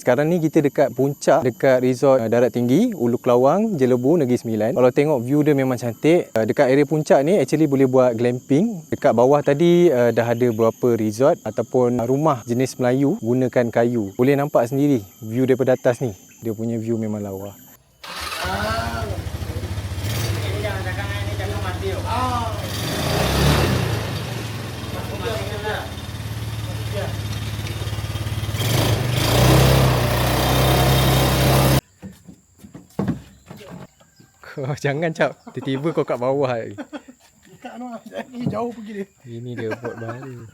Sekarang ni kita dekat puncak dekat resort uh, darat tinggi Ulu Kelawang, Jelebu, Negeri Sembilan. Kalau tengok view dia memang cantik. Uh, dekat area puncak ni actually boleh buat glamping. Dekat bawah tadi uh, dah ada beberapa resort ataupun rumah jenis Melayu gunakan kayu. Boleh nampak sendiri view daripada atas ni. Dia punya view memang lawa. Ini jangan cakap ini jangan mati. Oh. Mati mati lah. Kau jangan cap. Tiba-tiba kau kat bawah. Dekat anu lah. Ni jauh pergi dia. Ini dia bot baru.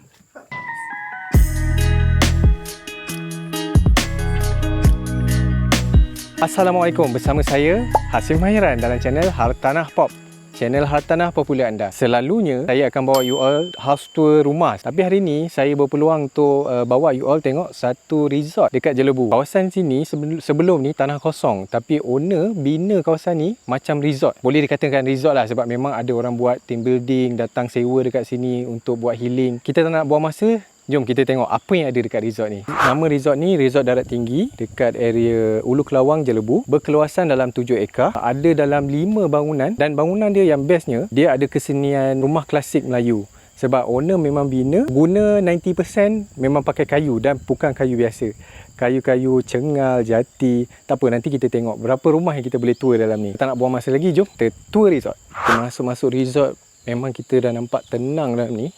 Assalamualaikum bersama saya Hasim Mahiran dalam channel Hartanah Pop. Channel Hartanah Popular anda. Selalunya saya akan bawa you all house tour rumah. Tapi hari ini saya berpeluang untuk uh, bawa you all tengok satu resort dekat Jelebu. Kawasan sini sebelum, ni tanah kosong tapi owner bina kawasan ni macam resort. Boleh dikatakan resort lah sebab memang ada orang buat team building, datang sewa dekat sini untuk buat healing. Kita tak nak buang masa, Jom kita tengok apa yang ada dekat resort ni. Nama resort ni Resort Darat Tinggi dekat area Ulu Kelawang, Jelebu. Berkeluasan dalam 7 ekar. Ada dalam 5 bangunan dan bangunan dia yang bestnya, dia ada kesenian rumah klasik Melayu. Sebab owner memang bina, guna 90% memang pakai kayu dan bukan kayu biasa. Kayu-kayu cengal, jati. Tak apa, nanti kita tengok berapa rumah yang kita boleh tour dalam ni. Tak nak buang masa lagi, jom kita tour resort. Kita masuk-masuk resort, memang kita dah nampak tenang dalam ni.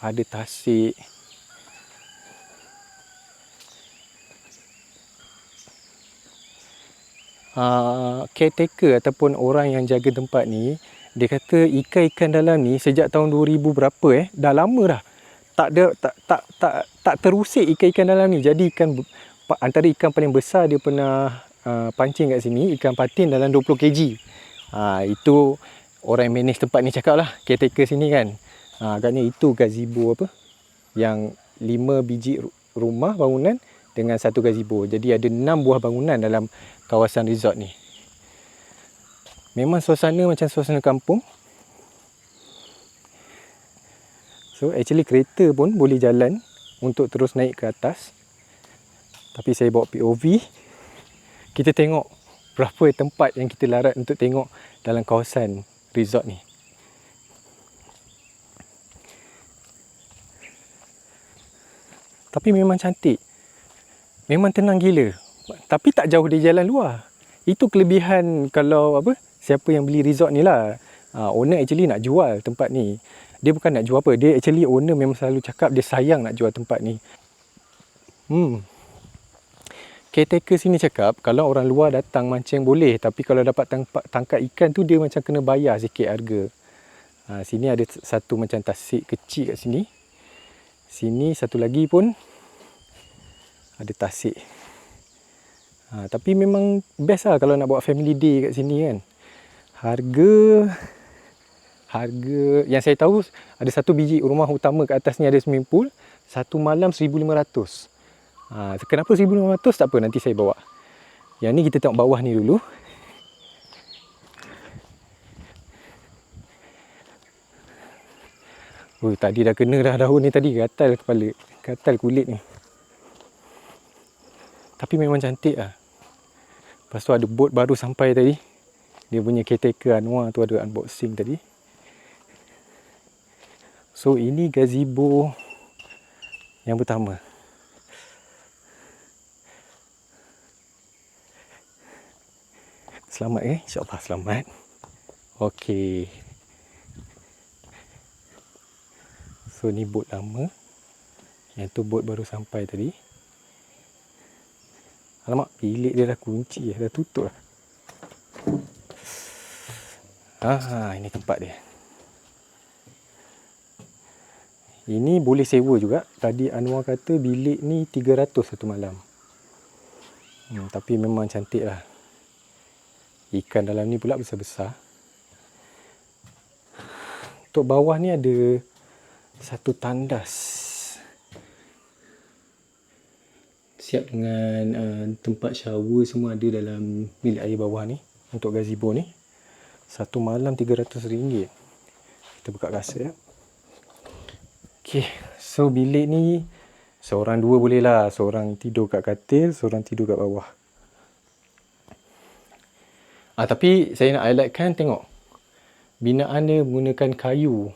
Ada tasik. Uh, caretaker ataupun orang yang jaga tempat ni dia kata ikan-ikan dalam ni sejak tahun 2000 berapa eh? Dah lama dah. Tak ada tak tak tak tak terusik ikan-ikan dalam ni. Jadi ikan antara ikan paling besar dia pernah uh, pancing kat sini ikan patin dalam 20 kg. Uh, itu orang yang manage tempat ni cakap lah caretaker sini kan Ha, agaknya itu gazebo apa yang lima biji rumah bangunan dengan satu gazebo. Jadi ada enam buah bangunan dalam kawasan resort ni. Memang suasana macam suasana kampung. So actually kereta pun boleh jalan untuk terus naik ke atas. Tapi saya bawa POV. Kita tengok berapa tempat yang kita larat untuk tengok dalam kawasan resort ni. Tapi memang cantik. Memang tenang gila. Tapi tak jauh dari jalan luar. Itu kelebihan kalau apa siapa yang beli resort ni lah. Uh, owner actually nak jual tempat ni. Dia bukan nak jual apa. Dia actually owner memang selalu cakap dia sayang nak jual tempat ni. Hmm. Caretaker sini cakap kalau orang luar datang mancing boleh. Tapi kalau dapat tangkap, tangkap ikan tu dia macam kena bayar sikit harga. Uh, sini ada satu macam tasik kecil kat sini. Sini satu lagi pun ada tasik. Ha, tapi memang best lah kalau nak buat family day kat sini kan. Harga harga yang saya tahu ada satu biji rumah utama kat atas ni ada swimming pool. Satu malam 1500. Ha, kenapa 1500 tak apa nanti saya bawa. Yang ni kita tengok bawah ni dulu. Oh, tadi dah kena dah daun ni tadi gatal kepala, gatal kulit ni. Tapi memang cantik lah. Lepas tu ada bot baru sampai tadi. Dia punya caretaker Anwar tu ada unboxing tadi. So ini gazebo yang pertama. Selamat eh, insyaAllah selamat. Okey. So ni bot lama Yang tu bot baru sampai tadi Alamak bilik dia dah kunci Dah tutup lah Ah, ini tempat dia. Ini boleh sewa juga. Tadi Anwar kata bilik ni 300 satu malam. Hmm, tapi memang cantik lah. Ikan dalam ni pula besar-besar. Untuk bawah ni ada satu tandas siap dengan uh, tempat shower semua ada dalam bilik air bawah ni untuk gazebo ni satu malam RM300 kita buka rasa ya. Okay, so bilik ni Seorang dua boleh lah. Seorang tidur kat katil, seorang tidur kat bawah. Ah, tapi saya nak highlightkan tengok. Binaan dia menggunakan kayu.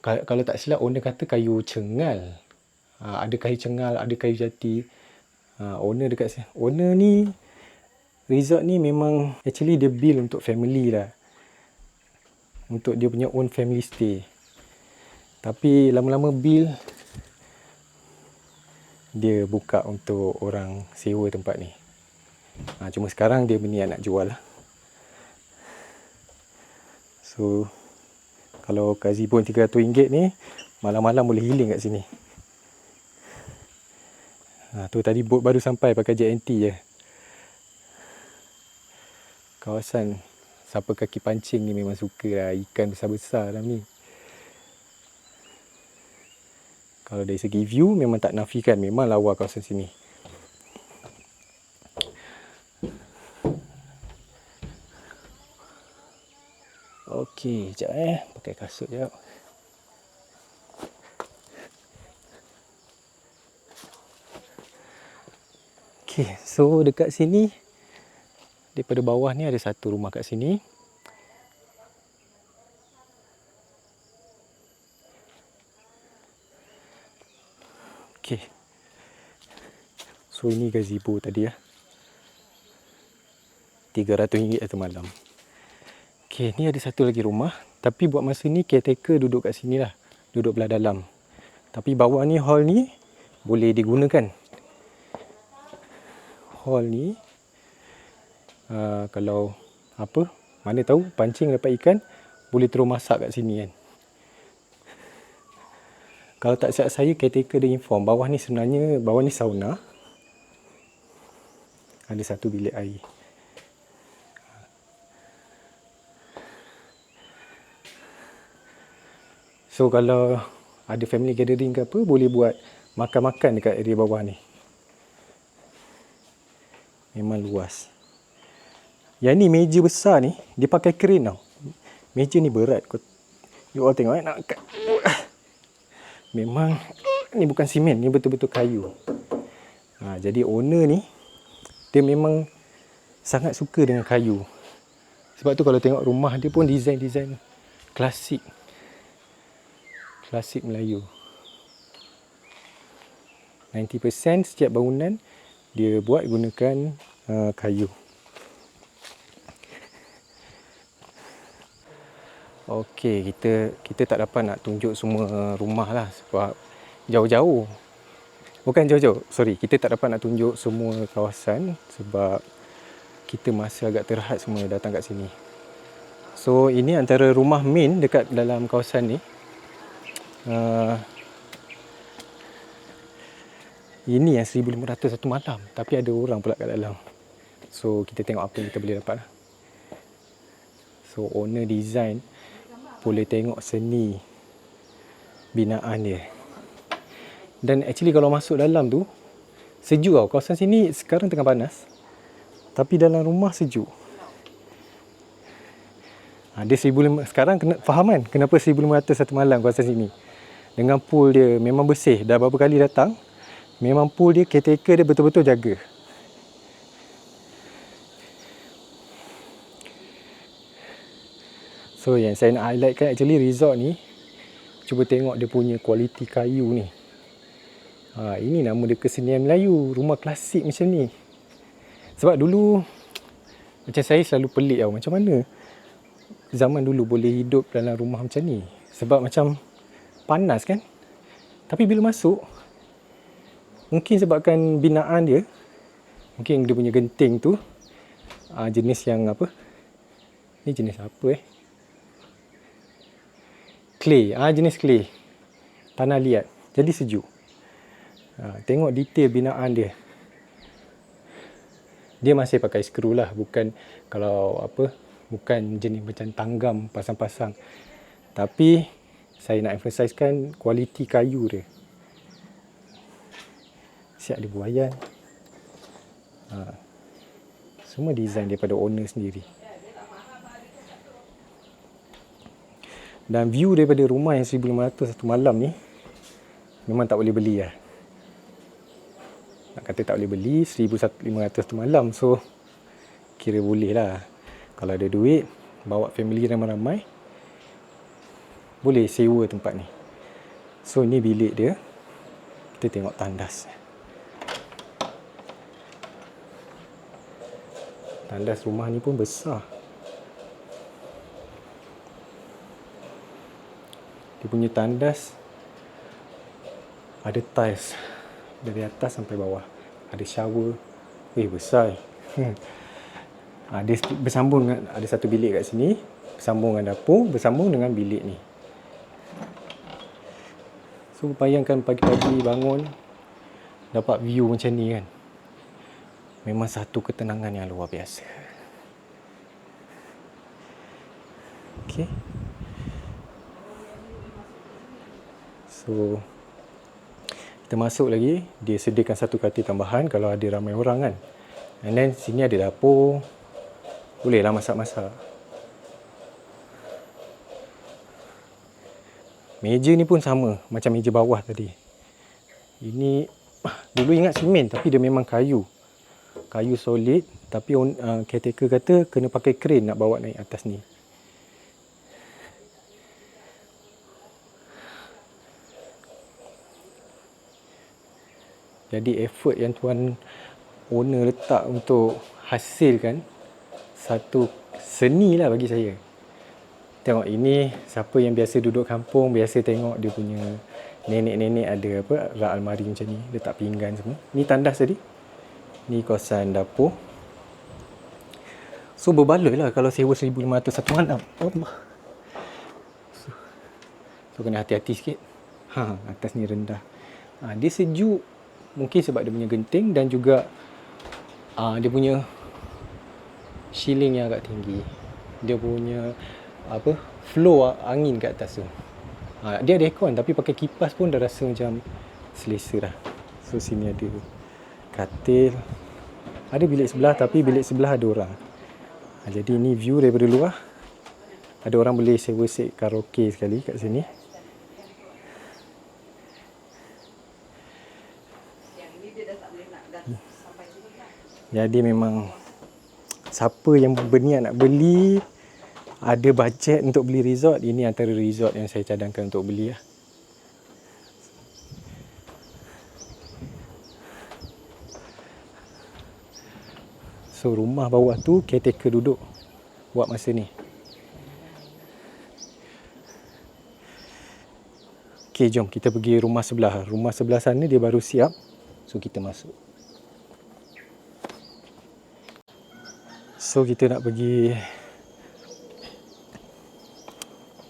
Ka- Kalau tak silap owner kata kayu cengal. Ah, ada kayu cengal, ada kayu jati. Ah, owner dekat sini. Owner ni resort ni memang actually dia build untuk family lah. Untuk dia punya own family stay. Tapi lama-lama build dia buka untuk orang sewa tempat ni. Ha, cuma sekarang dia berniat nak jual lah. So, kalau gazebo RM300 ni, malam-malam boleh healing kat sini. Ha, tu tadi bot baru sampai pakai JNT je. Kawasan siapa kaki pancing ni memang suka lah ikan besar-besar dalam ni. Kalau dari segi view memang tak nafikan memang lawa kawasan sini. Okey, sekejap eh. Pakai kasut sekejap. Okey, so dekat sini daripada bawah ni ada satu rumah kat sini. Okey. So ini gazebo tadi ya. RM300 satu malam. Okey, ni ada satu lagi rumah. Tapi buat masa ni caretaker duduk kat sini lah. Duduk belah dalam. Tapi bawah ni hall ni boleh digunakan. Hall ni uh, kalau apa mana tahu pancing dapat ikan boleh terus masak kat sini kan. Kalau tak silap saya caretaker dia inform bawah ni sebenarnya bawah ni sauna. Ada satu bilik air. So kalau ada family gathering ke apa boleh buat makan-makan dekat area bawah ni. Memang luas. Yang ni meja besar ni dia pakai crane tau. Meja ni berat. Kau you all tengok eh nak angkat. Memang ni bukan simen, ni betul-betul kayu. Ha, jadi owner ni dia memang sangat suka dengan kayu. Sebab tu kalau tengok rumah dia pun design-design klasik. Klasik Melayu. 90% setiap bangunan dia buat gunakan uh, kayu. Okey, kita kita tak dapat nak tunjuk semua rumah lah sebab jauh-jauh. Bukan jauh-jauh, sorry. Kita tak dapat nak tunjuk semua kawasan sebab kita masih agak terhad semua datang kat sini. So, ini antara rumah main dekat dalam kawasan ni. Uh, ini yang 1500 satu malam tapi ada orang pula kat dalam. So, kita tengok apa yang kita boleh dapat lah. So, owner design boleh tengok seni binaan dia. Dan actually kalau masuk dalam tu sejuk tau. Kawasan sini sekarang tengah panas. Tapi dalam rumah sejuk. Ha, dia 1500 sekarang kena faham kan kenapa 1500 satu malam kawasan sini. Dengan pool dia memang bersih. Dah berapa kali datang. Memang pool dia caretaker dia betul-betul jaga. So yang saya nak highlight kan actually resort ni cuba tengok dia punya kualiti kayu ni. Ha, ini nama dia kesenian Melayu, rumah klasik macam ni. Sebab dulu macam saya selalu pelik tau macam mana zaman dulu boleh hidup dalam rumah macam ni. Sebab macam panas kan. Tapi bila masuk mungkin sebabkan binaan dia mungkin dia punya genting tu uh, jenis yang apa? Ni jenis apa eh? Clay. Ah jenis clay. Tanah liat. Jadi sejuk. Ha, tengok detail binaan dia. Dia masih pakai skru lah bukan kalau apa bukan jenis macam tanggam pasang-pasang. Tapi saya nak emphasizekan kualiti kayu dia siap dia buayan ha. semua design daripada owner sendiri dan view daripada rumah yang 1500 satu malam ni memang tak boleh beli lah. Nak kata tak boleh beli 1500 tu malam so kira boleh lah. Kalau ada duit bawa family ramai-ramai boleh sewa tempat ni. So ni bilik dia. Kita tengok tandas. Tandas rumah ni pun besar. Dia punya tandas ada tiles dari atas sampai bawah. Ada shower. Eh besar. Ha, dia bersambung dengan ada satu bilik kat sini, bersambung dengan dapur, bersambung dengan bilik ni. So bayangkan pagi-pagi bangun dapat view macam ni kan. Memang satu ketenangan yang luar biasa. Okay. So kita masuk lagi, dia sediakan satu katil tambahan kalau ada ramai orang kan. And then sini ada dapur. Bolehlah masak-masak. Meja ni pun sama macam meja bawah tadi. Ini dulu ingat simen tapi dia memang kayu. Kayu solid tapi uh, caretaker kata kena pakai crane nak bawa naik atas ni. Jadi effort yang tuan owner letak untuk hasilkan satu seni lah bagi saya. Tengok ini siapa yang biasa duduk kampung biasa tengok dia punya nenek-nenek ada apa rak almari macam ni letak pinggan semua. Ni tandas tadi. Ni kawasan dapur. So berbaloi lah kalau sewa 1500 satu malam. Allah. So, so kena hati-hati sikit. Ha, atas ni rendah. Ha, dia sejuk mungkin sebab dia punya genting dan juga uh, dia punya shielding yang agak tinggi dia punya apa flow angin kat atas tu. Uh, dia ada aircon tapi pakai kipas pun dah rasa macam selesa dah. So sini ada katil. Ada bilik sebelah tapi bilik sebelah ada orang. Uh, jadi ni view daripada luar. Ada orang boleh sewa set karaoke sekali kat sini. Jadi memang siapa yang berniat nak beli ada bajet untuk beli resort ini antara resort yang saya cadangkan untuk beli lah. So rumah bawah tu caretaker duduk buat masa ni. Okay jom kita pergi rumah sebelah. Rumah sebelah sana dia baru siap. So kita masuk. So kita nak pergi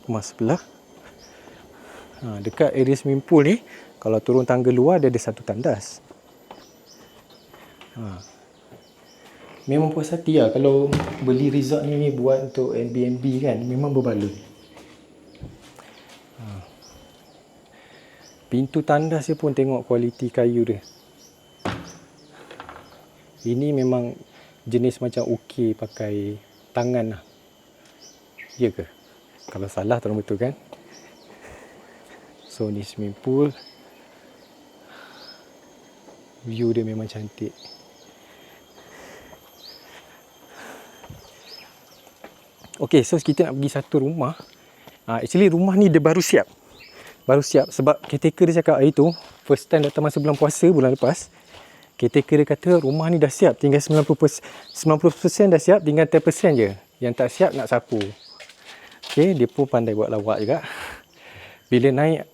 rumah sebelah. Ha, dekat area swimming pool ni, kalau turun tangga luar dia ada satu tandas. Ha. Memang puas hati lah kalau beli resort ni, ni buat untuk Airbnb kan. Memang berbaloi. Ha. Pintu tandas dia pun tengok kualiti kayu dia. Ini memang jenis macam okey pakai tangan lah. Ya ke? Kalau salah tolong betul kan? So ni swimming pool. View dia memang cantik. Okay, so kita nak pergi satu rumah. Uh, actually rumah ni dia baru siap. Baru siap sebab caretaker dia cakap hari tu first time datang masa bulan puasa bulan lepas caretaker dia kata rumah ni dah siap tinggal 90% 90% dah siap tinggal 10% je yang tak siap nak sapu Okay, dia pun pandai buat lawak juga. Bila naik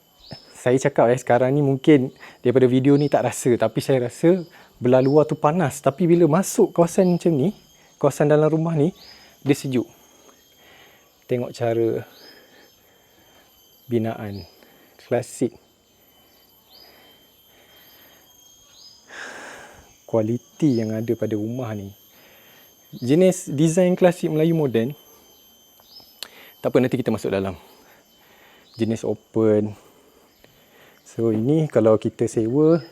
saya cakap eh sekarang ni mungkin daripada video ni tak rasa. Tapi saya rasa belah luar tu panas. Tapi bila masuk kawasan macam ni kawasan dalam rumah ni dia sejuk. Tengok cara binaan. Klasik. Kualiti yang ada pada rumah ni. Jenis design klasik Melayu moden. Tak apa nanti kita masuk dalam. Jenis open. So ini kalau kita sewa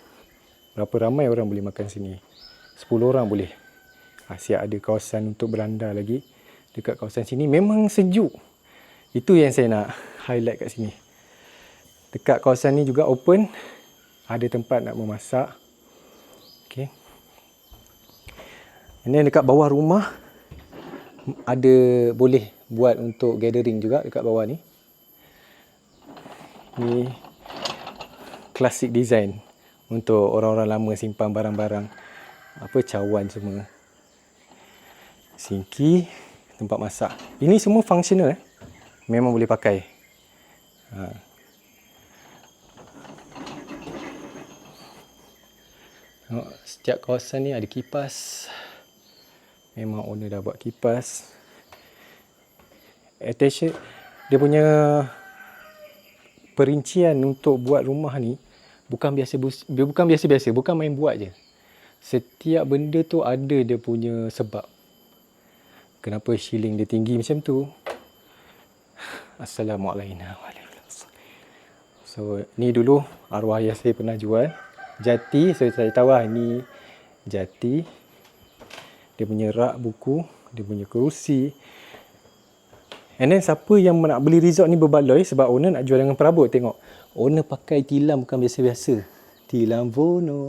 berapa ramai orang boleh makan sini? 10 orang boleh. Asyik ada kawasan untuk beranda lagi dekat kawasan sini memang sejuk. Itu yang saya nak highlight kat sini. Dekat kawasan ni juga open Ada tempat nak memasak. Okay. Ini dekat bawah rumah ada boleh buat untuk gathering juga dekat bawah ni. Ni klasik design untuk orang-orang lama simpan barang-barang apa cawan semua. Sinki, tempat masak. Ini semua functional eh. Memang boleh pakai. Ha. Tengok, setiap kawasan ni ada kipas. Memang owner dah buat kipas. Attention dia punya perincian untuk buat rumah ni bukan biasa bukan biasa-biasa, bukan main buat je. Setiap benda tu ada dia punya sebab. Kenapa shilling dia tinggi macam tu? Assalamualaikum So, ni dulu arwah ayah saya pernah jual. Jati, so saya tahu lah ni jati. Dia punya rak buku, dia punya kerusi. And then siapa yang nak beli resort ni berbaloi sebab owner nak jual dengan perabot. Tengok, owner pakai tilam bukan biasa-biasa. Tilam Vono.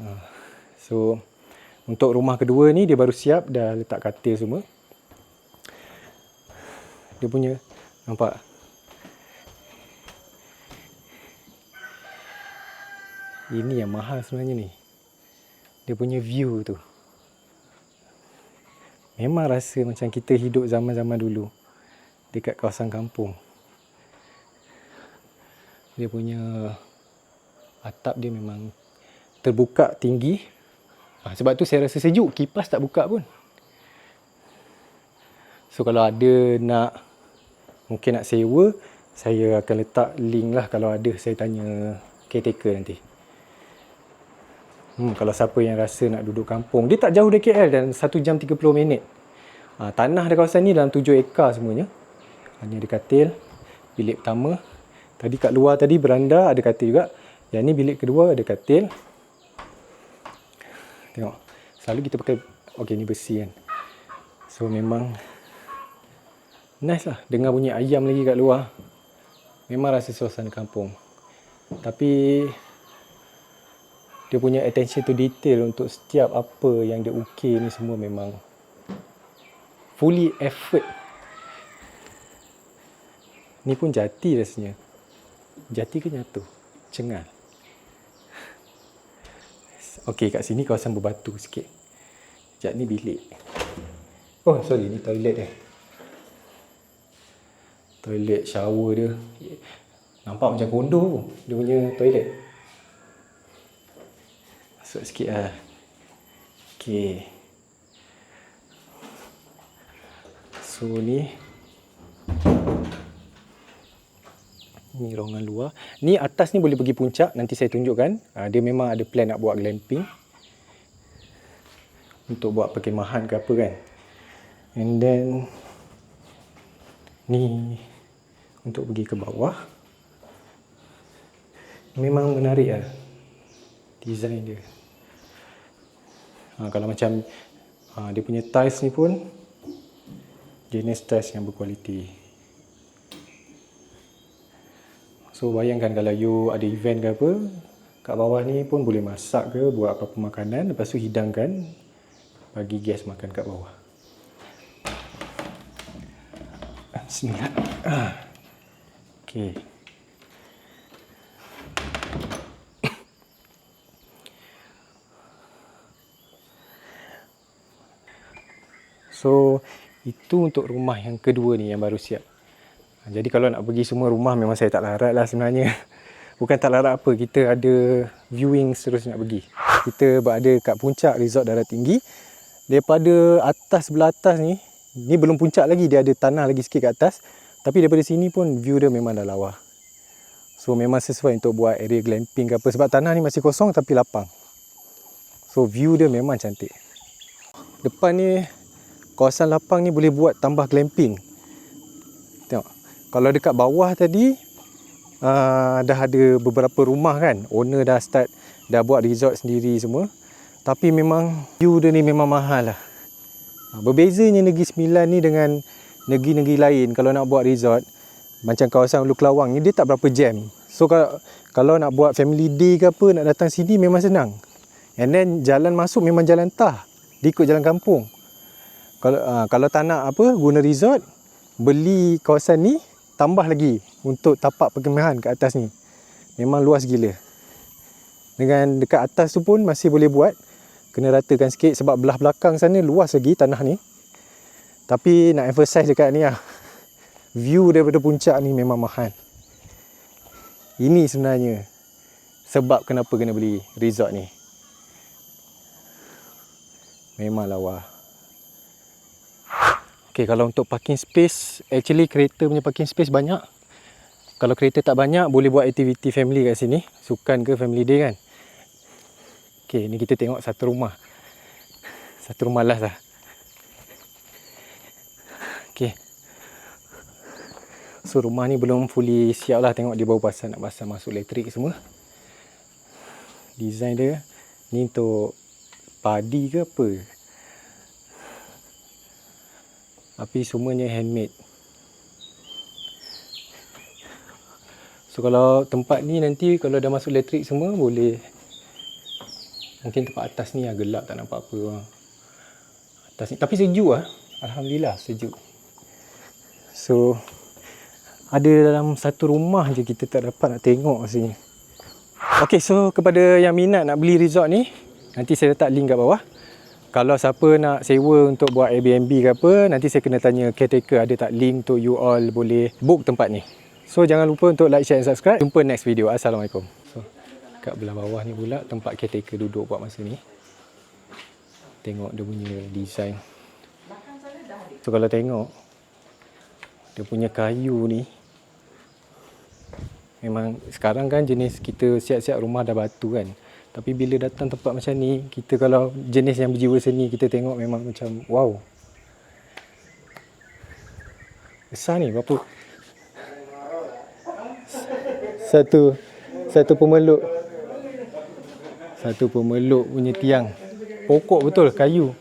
Ha. So, untuk rumah kedua ni dia baru siap dah letak katil semua. Dia punya nampak Ini yang mahal sebenarnya ni. Dia punya view tu. Memang rasa macam kita hidup zaman-zaman dulu. Dekat kawasan kampung. Dia punya atap dia memang terbuka tinggi. Ha, sebab tu saya rasa sejuk. Kipas tak buka pun. So kalau ada nak mungkin nak sewa, saya akan letak link lah kalau ada saya tanya caretaker nanti. Hmm, kalau siapa yang rasa nak duduk kampung, dia tak jauh dari KL dan 1 jam 30 minit. Ha, tanah di kawasan ni dalam 7 ekar semuanya. Hanya ada katil, bilik pertama. Tadi kat luar tadi beranda ada katil juga. Yang ni bilik kedua ada katil. Tengok. Selalu kita pakai okey ni besi kan. So memang nice lah dengar bunyi ayam lagi kat luar. Memang rasa suasana kampung. Tapi dia punya attention to detail untuk setiap apa yang dia ukir ni semua memang fully effort. Ni pun jati rasanya. Jati ke nyatu? Cengal. Okey, kat sini kawasan berbatu sikit. Sekejap ni bilik. Oh, sorry. Ni toilet eh. Toilet shower dia. Nampak macam kondo dia punya toilet. Masuk sikit lah. Okay. So ni. Ni ruangan luar. Ni atas ni boleh pergi puncak. Nanti saya tunjukkan. Uh, dia memang ada plan nak buat glamping. Untuk buat perkemahan ke apa kan. And then. Ni. Untuk pergi ke bawah. Memang menarik lah. Design dia. Ha, kalau macam ha, dia punya tiles ni pun jenis tiles yang berkualiti. So bayangkan kalau you ada event ke apa, kat bawah ni pun boleh masak ke, buat apa-apa makanan, lepas tu hidangkan, bagi guest makan kat bawah. Bismillah. Okay. So itu untuk rumah yang kedua ni yang baru siap. Jadi kalau nak pergi semua rumah memang saya tak larat lah sebenarnya. Bukan tak larat apa, kita ada viewing seterusnya nak pergi. Kita berada kat puncak resort darat tinggi. Daripada atas sebelah atas ni, ni belum puncak lagi, dia ada tanah lagi sikit kat atas. Tapi daripada sini pun view dia memang dah lawa. So memang sesuai untuk buat area glamping ke apa. Sebab tanah ni masih kosong tapi lapang. So view dia memang cantik. Depan ni kawasan lapang ni boleh buat tambah glamping. Tengok. Kalau dekat bawah tadi uh, dah ada beberapa rumah kan. Owner dah start dah buat resort sendiri semua. Tapi memang view dia ni memang mahal lah. Berbezanya Negeri Sembilan ni dengan negeri-negeri lain kalau nak buat resort macam kawasan Ulu Kelawang ni dia tak berapa jam. So kalau, kalau nak buat family day ke apa nak datang sini memang senang. And then jalan masuk memang jalan tah. Dia ikut jalan kampung. Kalau uh, kalau tak nak apa guna resort beli kawasan ni tambah lagi untuk tapak perkemahan kat atas ni. Memang luas gila. Dengan dekat atas tu pun masih boleh buat. Kena ratakan sikit sebab belah belakang sana luas lagi tanah ni. Tapi nak emphasize dekat ni lah. View daripada puncak ni memang mahal. Ini sebenarnya sebab kenapa kena beli resort ni. Memang lawa. Okay, kalau untuk parking space, actually kereta punya parking space banyak. Kalau kereta tak banyak, boleh buat aktiviti family kat sini. Sukan ke family day kan. Okay, ni kita tengok satu rumah. Satu rumah last lah. Okay. So rumah ni belum fully siap lah tengok dia baru pasal nak pasang masuk elektrik semua. Design dia ni untuk padi ke apa. Tapi semuanya handmade. So kalau tempat ni nanti kalau dah masuk elektrik semua boleh mungkin tempat atas ni lah gelap tak nampak apa. Atas ni tapi sejuk ah. Alhamdulillah sejuk. So ada dalam satu rumah je kita tak dapat nak tengok sini. Okay, so kepada yang minat nak beli resort ni, nanti saya letak link kat bawah. Kalau siapa nak sewa untuk buat Airbnb ke apa, nanti saya kena tanya caretaker ada tak link untuk you all boleh book tempat ni. So jangan lupa untuk like, share and subscribe. Jumpa next video. Assalamualaikum. So kat belah bawah ni pula tempat caretaker duduk buat masa ni. Tengok dia punya design. So kalau tengok dia punya kayu ni memang sekarang kan jenis kita siap-siap rumah dah batu kan tapi bila datang tempat macam ni kita kalau jenis yang berjiwa seni kita tengok memang macam wow. Besar ni berapa? Satu satu pemeluk. Satu pemeluk punya tiang. Pokok betul kayu